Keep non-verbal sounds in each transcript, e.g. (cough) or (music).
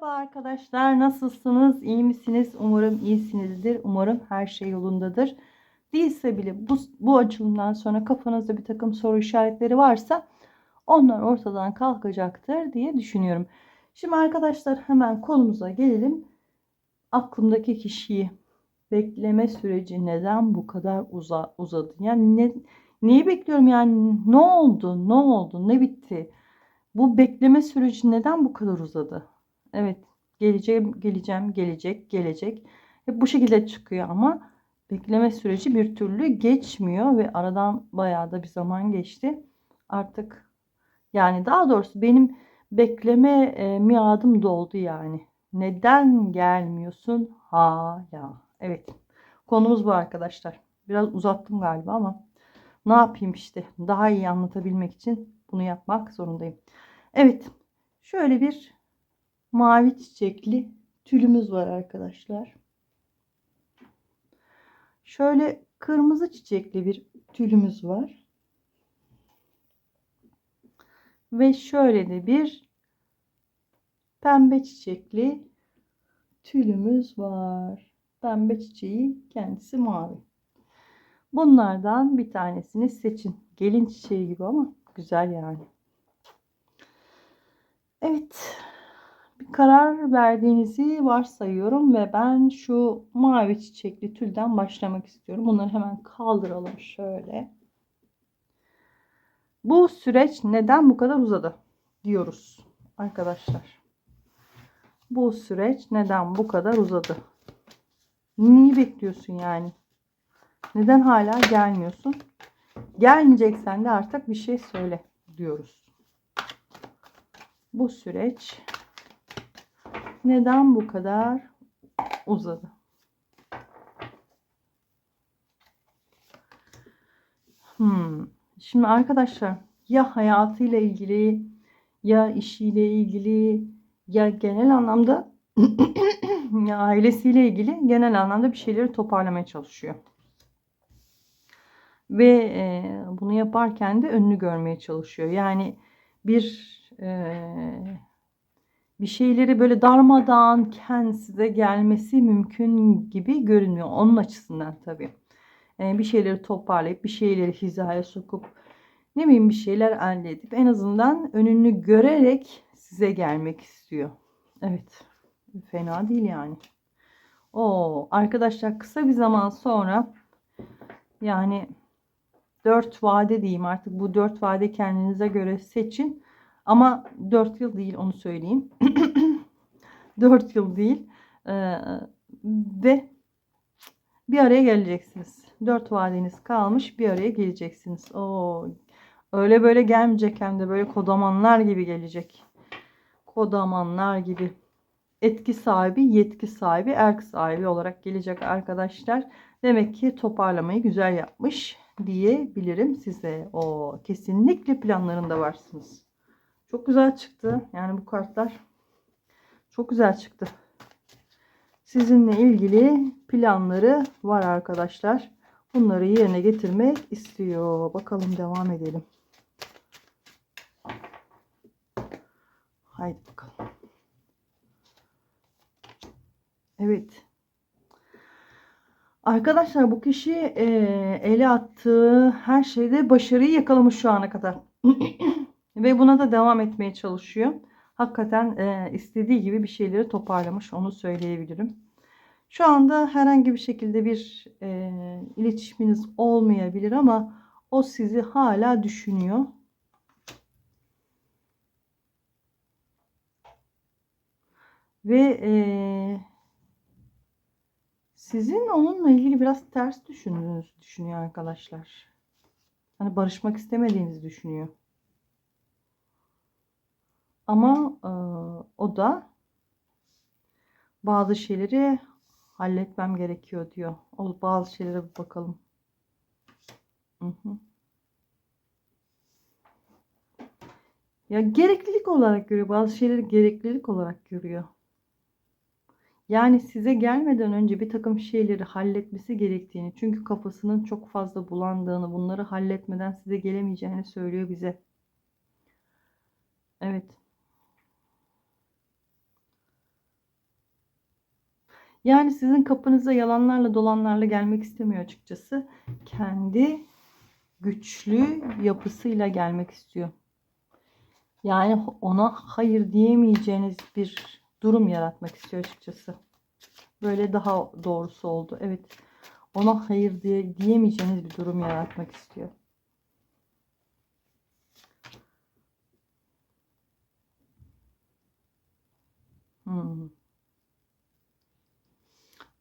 Merhaba arkadaşlar, nasılsınız? İyi misiniz? Umarım iyisinizdir. Umarım her şey yolundadır. Değilse bile bu, bu açılımdan sonra kafanızda bir takım soru işaretleri varsa onlar ortadan kalkacaktır diye düşünüyorum. Şimdi arkadaşlar hemen konumuza gelelim. Aklımdaki kişiyi bekleme süreci neden bu kadar uza, uzadı? Yani ne, neyi bekliyorum yani ne oldu? Ne oldu? Ne bitti? Bu bekleme süreci neden bu kadar uzadı? Evet, geleceğim, geleceğim, gelecek, gelecek. Hep bu şekilde çıkıyor ama bekleme süreci bir türlü geçmiyor ve aradan bayağı da bir zaman geçti. Artık yani daha doğrusu benim bekleme e, miadım doldu yani. Neden gelmiyorsun hala? Evet. Konumuz bu arkadaşlar. Biraz uzattım galiba ama ne yapayım işte. Daha iyi anlatabilmek için bunu yapmak zorundayım. Evet. Şöyle bir mavi çiçekli tülümüz var arkadaşlar. Şöyle kırmızı çiçekli bir tülümüz var. Ve şöyle de bir pembe çiçekli tülümüz var. Pembe çiçeği kendisi mavi. Bunlardan bir tanesini seçin. Gelin çiçeği gibi ama güzel yani. Evet. Karar verdiğinizi varsayıyorum ve ben şu mavi çiçekli tülden başlamak istiyorum. Bunları hemen kaldıralım şöyle. Bu süreç neden bu kadar uzadı diyoruz arkadaşlar. Bu süreç neden bu kadar uzadı? Niye bekliyorsun yani? Neden hala gelmiyorsun? Gelmeyeceksen de artık bir şey söyle diyoruz. Bu süreç neden bu kadar uzadı? Hmm. Şimdi arkadaşlar ya hayatıyla ilgili ya işiyle ilgili ya genel anlamda (clears throat) ya ailesiyle ilgili genel anlamda bir şeyleri toparlamaya çalışıyor. Ve e, bunu yaparken de önünü görmeye çalışıyor. Yani bir e, bir şeyleri böyle darmadağınken size gelmesi mümkün gibi görünüyor. Onun açısından tabii. E, bir şeyleri toparlayıp bir şeyleri hizaya sokup ne bileyim bir şeyler elde edip en azından önünü görerek size gelmek istiyor. Evet. Fena değil yani. O arkadaşlar kısa bir zaman sonra yani dört vade diyeyim artık bu dört vade kendinize göre seçin. Ama 4 yıl değil onu söyleyeyim. (clears throat) 4 yıl değil. Ee, ve bir araya geleceksiniz. 4 vadeniz kalmış bir araya geleceksiniz. Oo, öyle böyle gelmeyecek hem de böyle kodamanlar gibi gelecek. Kodamanlar gibi. Etki sahibi, yetki sahibi, erk sahibi olarak gelecek arkadaşlar. Demek ki toparlamayı güzel yapmış diyebilirim size. O kesinlikle planlarında varsınız. Çok güzel çıktı. Yani bu kartlar çok güzel çıktı. Sizinle ilgili planları var arkadaşlar. Bunları yerine getirmek istiyor. Bakalım devam edelim. Haydi bakalım. Evet. Arkadaşlar bu kişi e, ele attığı her şeyde başarıyı yakalamış şu ana kadar. (clears throat) Ve buna da devam etmeye çalışıyor. Hakikaten e, istediği gibi bir şeyleri toparlamış onu söyleyebilirim. Şu anda herhangi bir şekilde bir e, iletişiminiz olmayabilir ama o sizi hala düşünüyor. Ve e, sizin onunla ilgili biraz ters düşündüğünüzü düşünüyor arkadaşlar. Hani barışmak istemediğinizi düşünüyor. Ama e, o da bazı şeyleri halletmem gerekiyor diyor. O bazı şeylere bir bakalım. Hı hı. Ya gereklilik olarak görüyor. Bazı şeyleri gereklilik olarak görüyor. Yani size gelmeden önce bir takım şeyleri halletmesi gerektiğini, çünkü kafasının çok fazla bulandığını, bunları halletmeden size gelemeyeceğini söylüyor bize. Evet. Yani sizin kapınıza yalanlarla dolanlarla gelmek istemiyor açıkçası. Kendi güçlü yapısıyla gelmek istiyor. Yani ona hayır diyemeyeceğiniz bir durum yaratmak istiyor açıkçası. Böyle daha doğrusu oldu. Evet. Ona hayır diye diyemeyeceğiniz bir durum yaratmak istiyor. Hmm.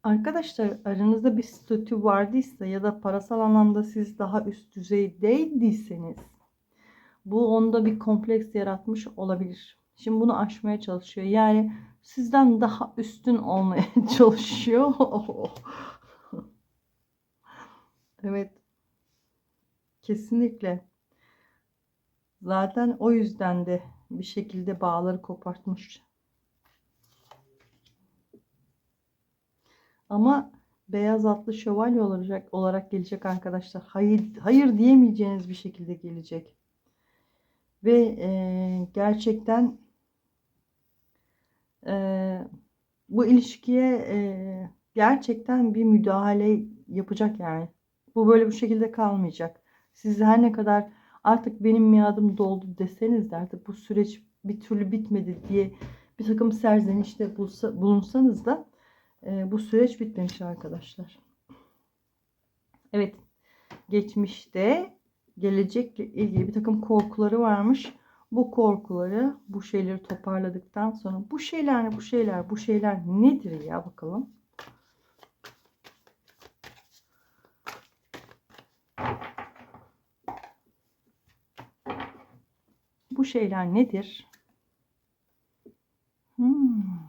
Arkadaşlar aranızda bir statü vardıysa ya da parasal anlamda siz daha üst düzeydeydiyseniz bu onda bir kompleks yaratmış olabilir. Şimdi bunu aşmaya çalışıyor. Yani sizden daha üstün olmaya (laughs) çalışıyor. (laughs) evet. Kesinlikle. Zaten o yüzden de bir şekilde bağları kopartmış. Ama beyaz atlı şövalye olacak olarak gelecek arkadaşlar. Hayır hayır diyemeyeceğiniz bir şekilde gelecek. Ve e, gerçekten e, bu ilişkiye e, gerçekten bir müdahale yapacak yani. Bu böyle bu şekilde kalmayacak. Siz her ne kadar artık benim miadım doldu deseniz de artık bu süreç bir türlü bitmedi diye bir takım serzenişte bulsa, bulunsanız da e, bu süreç bitmemiş arkadaşlar. Evet. Geçmişte gelecekle ilgili bir takım korkuları varmış. Bu korkuları, bu şeyleri toparladıktan sonra bu şeyler ne, bu şeyler, bu şeyler nedir ya bakalım. Bu şeyler nedir? Hmm.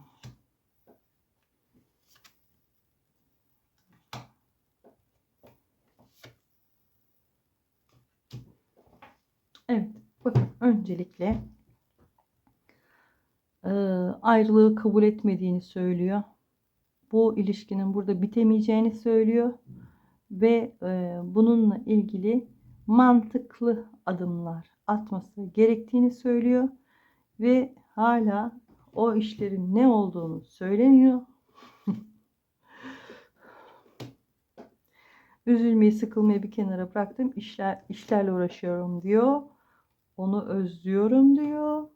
Evet, bakın öncelikle e, ayrılığı kabul etmediğini söylüyor. Bu ilişkinin burada bitemeyeceğini söylüyor ve e, bununla ilgili mantıklı adımlar atması gerektiğini söylüyor ve hala o işlerin ne olduğunu söyleniyor. (laughs) Üzülmeyi, sıkılmayı bir kenara bıraktım. İşler, işlerle uğraşıyorum diyor. Onu özlüyorum diyor.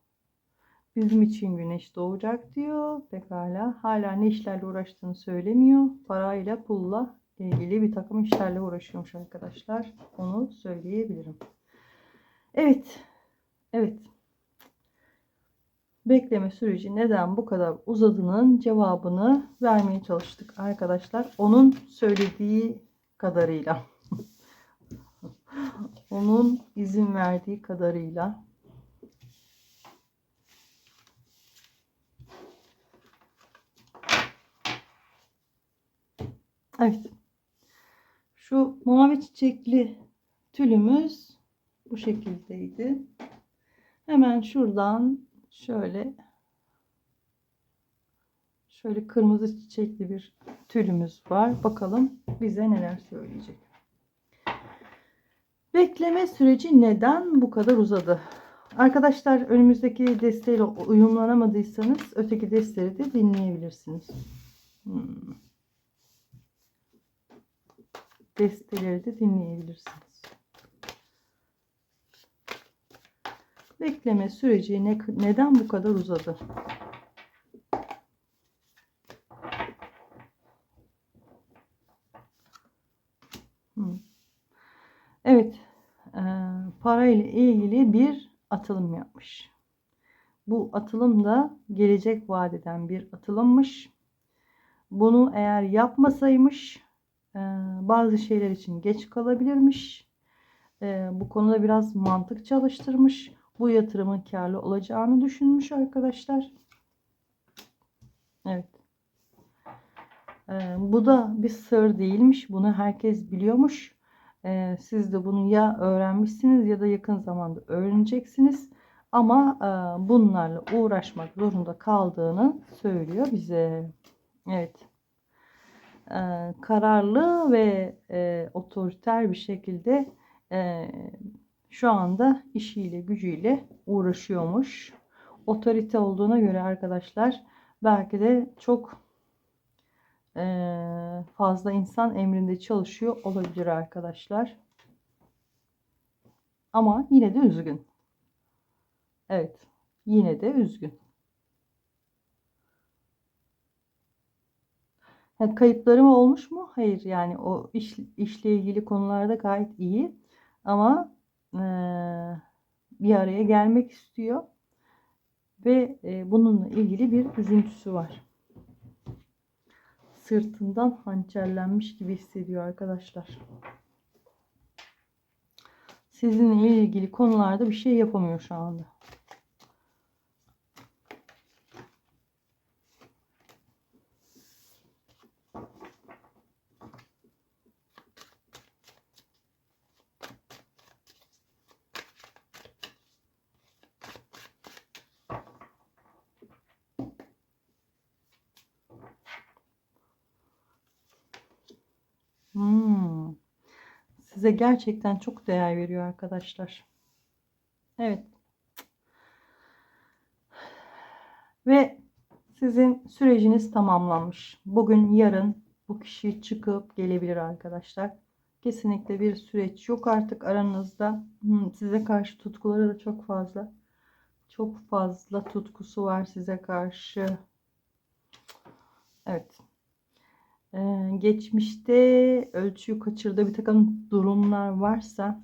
Bizim için güneş doğacak diyor. Pekala. Hala ne işlerle uğraştığını söylemiyor. Parayla, pulla ilgili bir takım işlerle uğraşıyormuş arkadaşlar. Onu söyleyebilirim. Evet. Evet. Bekleme süreci neden bu kadar uzadığının cevabını vermeye çalıştık arkadaşlar. Onun söylediği kadarıyla. Onun izin verdiği kadarıyla. Evet. Şu mavi çiçekli tülümüz bu şekildeydi. Hemen şuradan şöyle şöyle kırmızı çiçekli bir tülümüz var. Bakalım bize neler söyleyecek. Bekleme süreci neden bu kadar uzadı? Arkadaşlar önümüzdeki desteğiyle uyumlanamadıysanız öteki desteği de dinleyebilirsiniz. Hmm. Desteleri de dinleyebilirsiniz. Bekleme süreci ne, neden bu kadar uzadı? Hmm. Evet, para ile ilgili bir atılım yapmış. Bu atılım da gelecek vadeden bir atılımmış. Bunu eğer yapmasaymış e, bazı şeyler için geç kalabilirmiş. E, bu konuda biraz mantık çalıştırmış. Bu yatırımın karlı olacağını düşünmüş arkadaşlar. Evet. E, bu da bir sır değilmiş. Bunu herkes biliyormuş. E, siz de bunu ya öğrenmişsiniz ya da yakın zamanda öğreneceksiniz. Ama e, bunlarla uğraşmak zorunda kaldığını söylüyor bize. Evet. E, kararlı ve e, otoriter bir şekilde e, şu anda işiyle gücüyle uğraşıyormuş. Otorite olduğuna göre arkadaşlar belki de çok fazla insan emrinde çalışıyor olabilir arkadaşlar. Ama yine de üzgün. Evet. Yine de üzgün. Ha, kayıpları mı olmuş mu? Hayır. Yani o iş, işle ilgili konularda gayet iyi. Ama eee, bir araya gelmek istiyor. Ve e, bununla ilgili bir üzüntüsü var. Sırtından hançerlenmiş gibi hissediyor arkadaşlar. Sizinle ilgili konularda bir şey yapamıyor şu anda. Hmm. Size gerçekten çok değer veriyor arkadaşlar. Evet. Ve sizin süreciniz tamamlanmış. Bugün, yarın bu kişi çıkıp gelebilir arkadaşlar. Kesinlikle bir süreç yok artık aranızda. Hmm, Size karşı tutkuları da çok fazla. Çok fazla tutkusu var size karşı. Evet. Ee, geçmişte ölçüyü kaçırdığı bir takım durumlar varsa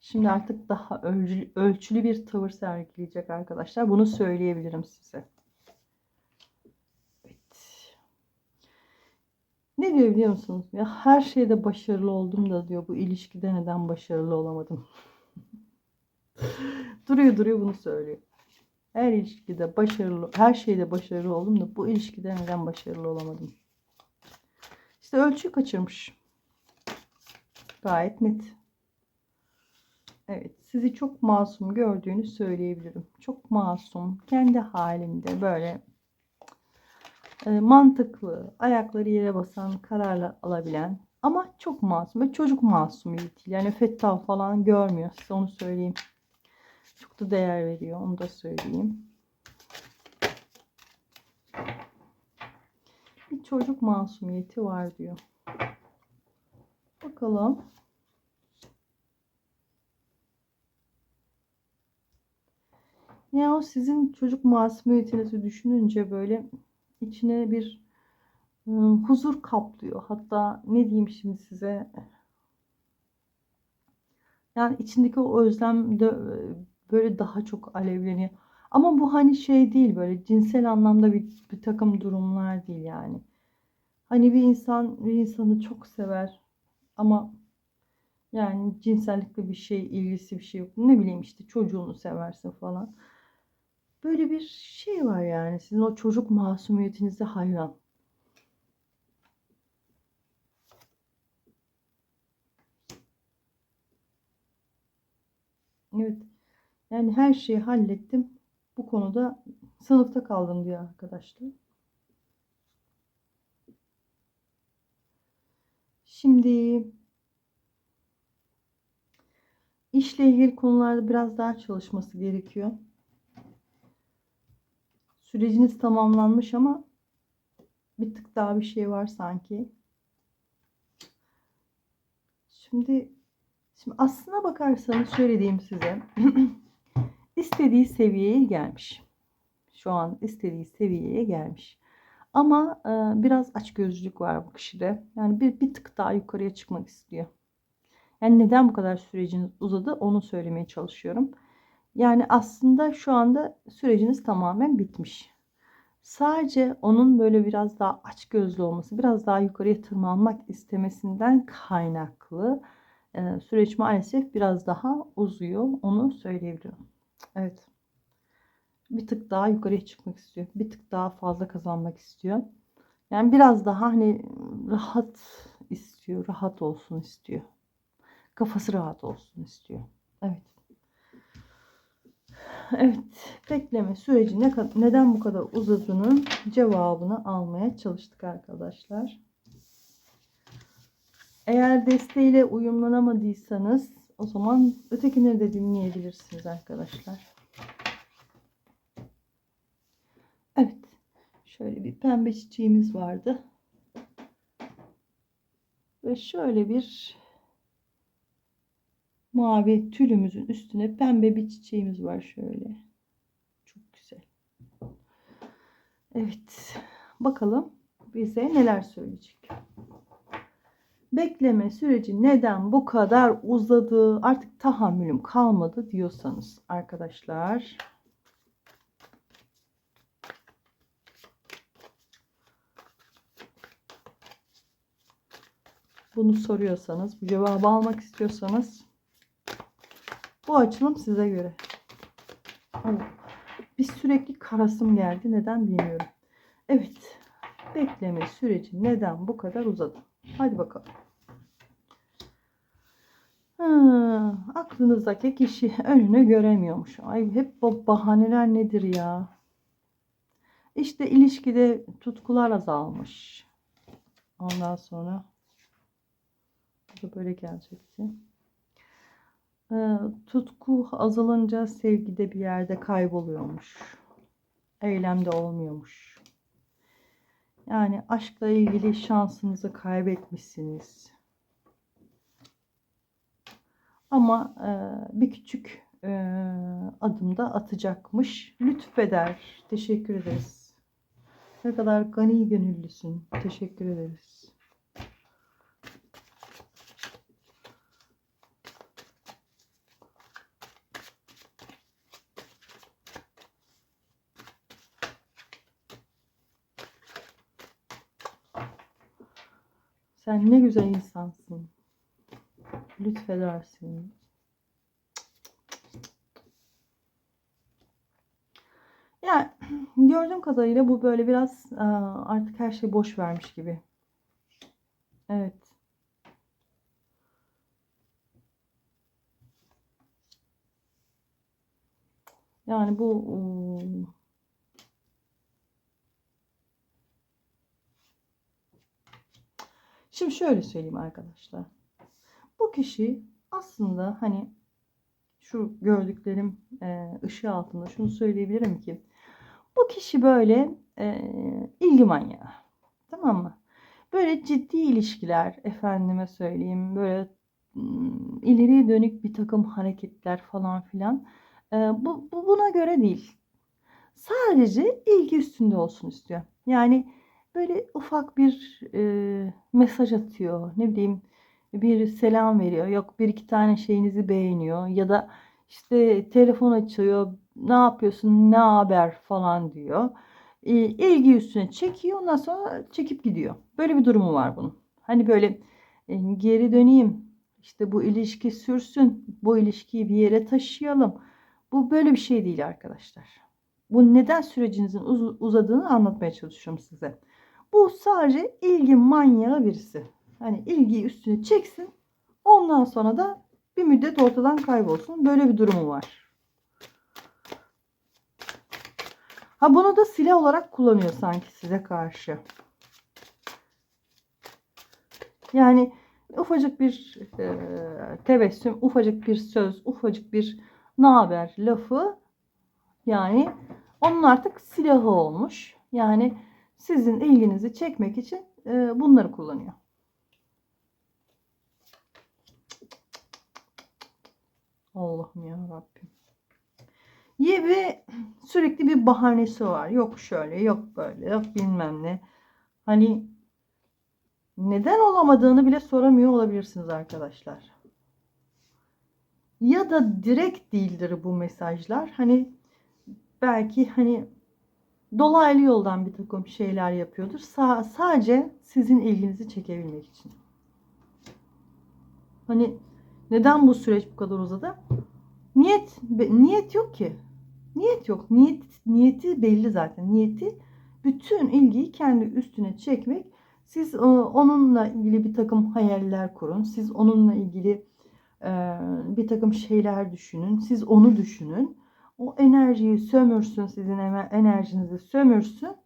şimdi artık daha ölçülü, ölçülü bir tavır sergileyecek arkadaşlar. Bunu söyleyebilirim size. Evet. Ne diyor biliyor musunuz? Ya her şeyde başarılı oldum da diyor bu ilişkide neden başarılı olamadım? (laughs) duruyor duruyor bunu söylüyor. Her ilişkide başarılı, her şeyde başarılı oldum da bu ilişkide neden başarılı olamadım? İşte ölçüyü kaçırmış. Gayet net. Evet, sizi çok masum gördüğünü söyleyebilirim. Çok masum, kendi halinde böyle e, mantıklı, ayakları yere basan kararlar alabilen ama çok masum ve çocuk masumiyeti. Yani fettal falan görmüyor. Size onu söyleyeyim. Çok da değer veriyor. Onu da söyleyeyim. Bir çocuk masumiyeti var diyor. Bakalım. Ya o sizin çocuk masumiyetinizi düşününce böyle içine bir ıı, huzur kaplıyor. Hatta ne diyeyim şimdi size yani içindeki o özlem de e, böyle daha çok alevleniyor. Ama bu hani şey değil böyle cinsel anlamda bir, bir takım durumlar değil yani. Hani bir insan bir insanı çok sever ama yani cinsellikle bir şey ilgisi bir şey yok. Ne bileyim işte çocuğunu seversin falan. Böyle bir şey var yani sizin o çocuk masumiyetinize hayran. Evet. Yani her şeyi hallettim. Bu konuda sınıfta kaldım diyor arkadaşlar. Şimdi işle ilgili konularda biraz daha çalışması gerekiyor. Süreciniz tamamlanmış ama bir tık daha bir şey var sanki. Şimdi şimdi aslına bakarsanız şöyle diyeyim size. (clears throat) istediği seviyeye gelmiş. Şu an istediği seviyeye gelmiş. Ama e, biraz açgözlülük var bu kişide. Yani bir, bir tık daha yukarıya çıkmak istiyor. Yani neden bu kadar süreciniz uzadı onu söylemeye çalışıyorum. Yani aslında şu anda süreciniz tamamen bitmiş. Sadece onun böyle biraz daha açgözlü olması, biraz daha yukarıya tırmanmak istemesinden kaynaklı e, süreç maalesef biraz daha uzuyor. Onu söyleyebilirim. Evet. Bir tık daha yukarıya çıkmak istiyor. Bir tık daha fazla kazanmak istiyor. Yani biraz daha hani rahat istiyor. Rahat olsun istiyor. Kafası rahat olsun istiyor. Evet. Evet. Bekleme süreci ne kadar, neden bu kadar uzadığının cevabını almaya çalıştık arkadaşlar. Eğer desteğiyle uyumlanamadıysanız o zaman ötekileri de dinleyebilirsiniz arkadaşlar. Evet. Şöyle bir pembe çiçeğimiz vardı. Ve şöyle bir mavi tülümüzün üstüne pembe bir çiçeğimiz var şöyle. Çok güzel. Evet. Bakalım bize neler söyleyecek. Bekleme süreci neden bu kadar uzadı? Artık tahammülüm kalmadı diyorsanız arkadaşlar. Bunu soruyorsanız, bu cevabı almak istiyorsanız bu açılım size göre. Oh, bir sürekli karasım geldi. Neden bilmiyorum. Evet. Bekleme süreci neden bu kadar uzadı? Hadi bakalım. Ha, aklınızdaki kişi önünü göremiyormuş. Ay hep bu bahaneler nedir ya? İşte ilişkide tutkular azalmış. Ondan sonra da böyle gelecekti. Ee, tutku azalınca sevgide bir yerde kayboluyormuş. Eylemde olmuyormuş. Yani aşkla ilgili şansınızı kaybetmişsiniz. Ama e, bir küçük e, adımda atacakmış. Lütfeder. Teşekkür ederiz. Ne kadar gani gönüllüsün. Teşekkür ederiz. Sen ne güzel insansın. Lütfedersin. Yani gördüğüm kadarıyla bu böyle biraz aa, artık her şey boş vermiş gibi. Evet. Yani bu ıı, Şimdi şöyle söyleyeyim arkadaşlar. Bu kişi aslında hani şu gördüklerim e, ışığı altında şunu söyleyebilirim ki bu kişi böyle e, ilgi manyağı. Tamam mı? Böyle ciddi ilişkiler efendime söyleyeyim böyle ım, ileriye dönük bir takım hareketler falan filan e, bu, bu buna göre değil. Sadece ilgi üstünde olsun istiyor. Yani böyle ufak bir e, mesaj atıyor. Ne bileyim bir selam veriyor. Yok bir iki tane şeyinizi beğeniyor ya da işte telefon açıyor. Ne yapıyorsun? Ne haber falan diyor. E, ilgi üstüne çekiyor. Ondan sonra çekip gidiyor. Böyle bir durumu var bunun. Hani böyle e, geri döneyim. İşte bu ilişki sürsün. Bu ilişkiyi bir yere taşıyalım. Bu böyle bir şey değil arkadaşlar. Bu neden sürecinizin uz- uzadığını anlatmaya çalışıyorum size. Bu sadece ilgi manyağı birisi. Hani ilgiyi üstüne çeksin. Ondan sonra da bir müddet ortadan kaybolsun. Böyle bir durumu var. Ha bunu da silah olarak kullanıyor sanki size karşı. Yani ufacık bir e, tebessüm, ufacık bir söz, ufacık bir ne haber lafı yani onun artık silahı olmuş. Yani sizin ilginizi çekmek için e, bunları kullanıyor. Allah'ım ya Rabbim. Ye ve sürekli bir bahanesi var. Yok şöyle, yok böyle, yok bilmem ne. Hani neden olamadığını bile soramıyor olabilirsiniz arkadaşlar. Ya da direkt değildir bu mesajlar. Hani belki hani dolaylı yoldan bir takım şeyler yapıyordur. Sa- sadece sizin ilginizi çekebilmek için. Hani neden bu süreç bu kadar uzadı? Niyet niyet yok ki. Niyet yok. Niyet niyeti belli zaten. Niyeti bütün ilgiyi kendi üstüne çekmek. Siz e, onunla ilgili bir takım hayaller kurun. Siz onunla ilgili e, bir takım şeyler düşünün. Siz onu düşünün. O enerjiyi sömürsün, sizin enerjinizi sömürsün.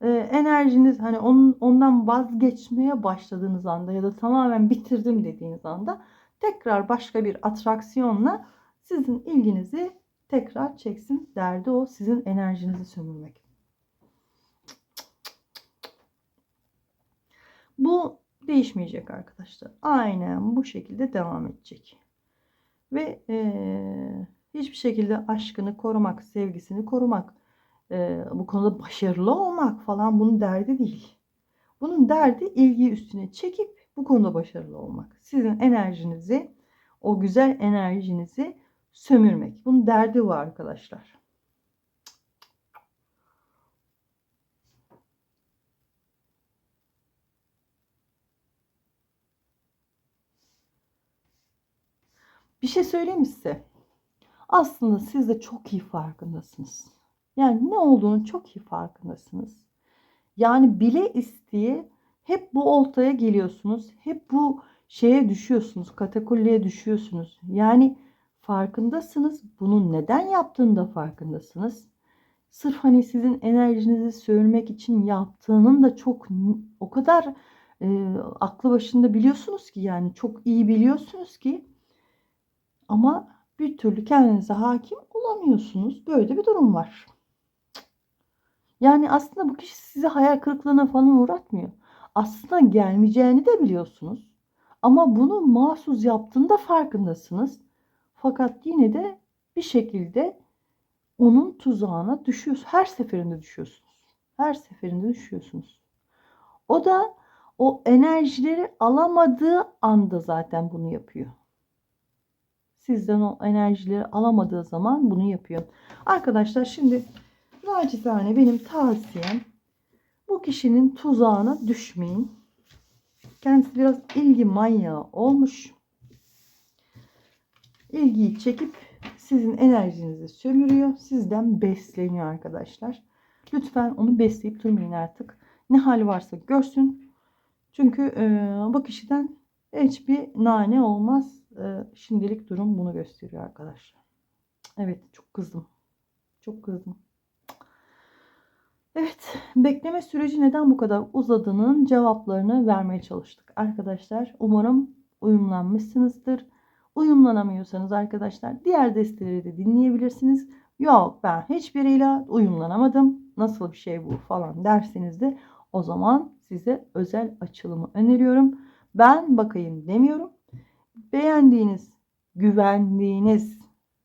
E, enerjiniz hani onun, ondan vazgeçmeye başladığınız anda ya da tamamen bitirdim dediğiniz anda tekrar başka bir atraksiyonla sizin ilginizi tekrar çeksin derdi o sizin enerjinizi sömürmek. Bu değişmeyecek arkadaşlar. Aynen bu şekilde devam edecek. Ve eee, hiçbir şekilde aşkını korumak, sevgisini korumak, eee, bu konuda başarılı olmak falan bunun derdi değil. Bunun derdi ilgiyi üstüne çekip bu konuda başarılı olmak. Sizin enerjinizi, o güzel enerjinizi sömürmek. Bunun derdi var arkadaşlar. Bir şey söyleyeyim mi size? Aslında siz de çok iyi farkındasınız. Yani ne olduğunu çok iyi farkındasınız. Yani bile isteye hep bu oltaya geliyorsunuz. Hep bu şeye düşüyorsunuz. Katakulliye düşüyorsunuz. Yani farkındasınız. Bunun neden yaptığını da farkındasınız. Sırf hani sizin enerjinizi sömürmek için yaptığının da çok o kadar e, aklı başında biliyorsunuz ki yani çok iyi biliyorsunuz ki ama bir türlü kendinize hakim olamıyorsunuz. Böyle bir durum var. Yani aslında bu kişi sizi hayal kırıklığına falan uğratmıyor. Aslında gelmeyeceğini de biliyorsunuz. Ama bunu mahsus yaptığında farkındasınız. Fakat yine de bir şekilde onun tuzağına düşüyorsunuz. Her seferinde düşüyorsunuz. Her seferinde düşüyorsunuz. O da o enerjileri alamadığı anda zaten bunu yapıyor sizden o enerjileri alamadığı zaman bunu yapıyor. Arkadaşlar şimdi nacizane benim tavsiyem bu kişinin tuzağına düşmeyin. Kendisi biraz ilgi manyağı olmuş. İlgiyi çekip sizin enerjinizi sömürüyor. Sizden besleniyor arkadaşlar. Lütfen onu besleyip durmayın artık. Ne hali varsa görsün. Çünkü e, bu kişiden hiçbir nane olmaz. Ee, şimdilik durum bunu gösteriyor arkadaşlar. Evet çok kızdım. Çok kızdım. Evet bekleme süreci neden bu kadar uzadığının cevaplarını vermeye çalıştık. Arkadaşlar umarım uyumlanmışsınızdır. Uyumlanamıyorsanız arkadaşlar diğer desteleri de dinleyebilirsiniz. Yok ben hiçbiriyle uyumlanamadım. Nasıl bir şey bu falan derseniz de o zaman size özel açılımı öneriyorum. Ben bakayım demiyorum beğendiğiniz, güvendiğiniz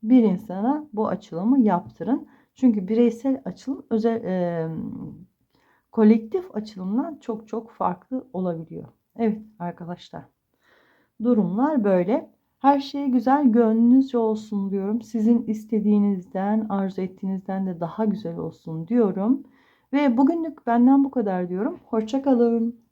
bir insana bu açılımı yaptırın. Çünkü bireysel açılım özel e, kolektif açılımdan çok çok farklı olabiliyor. Evet arkadaşlar. Durumlar böyle. Her şey güzel gönlünüzce olsun diyorum. Sizin istediğinizden, arzu ettiğinizden de daha güzel olsun diyorum. Ve bugünlük benden bu kadar diyorum. Hoşçakalın.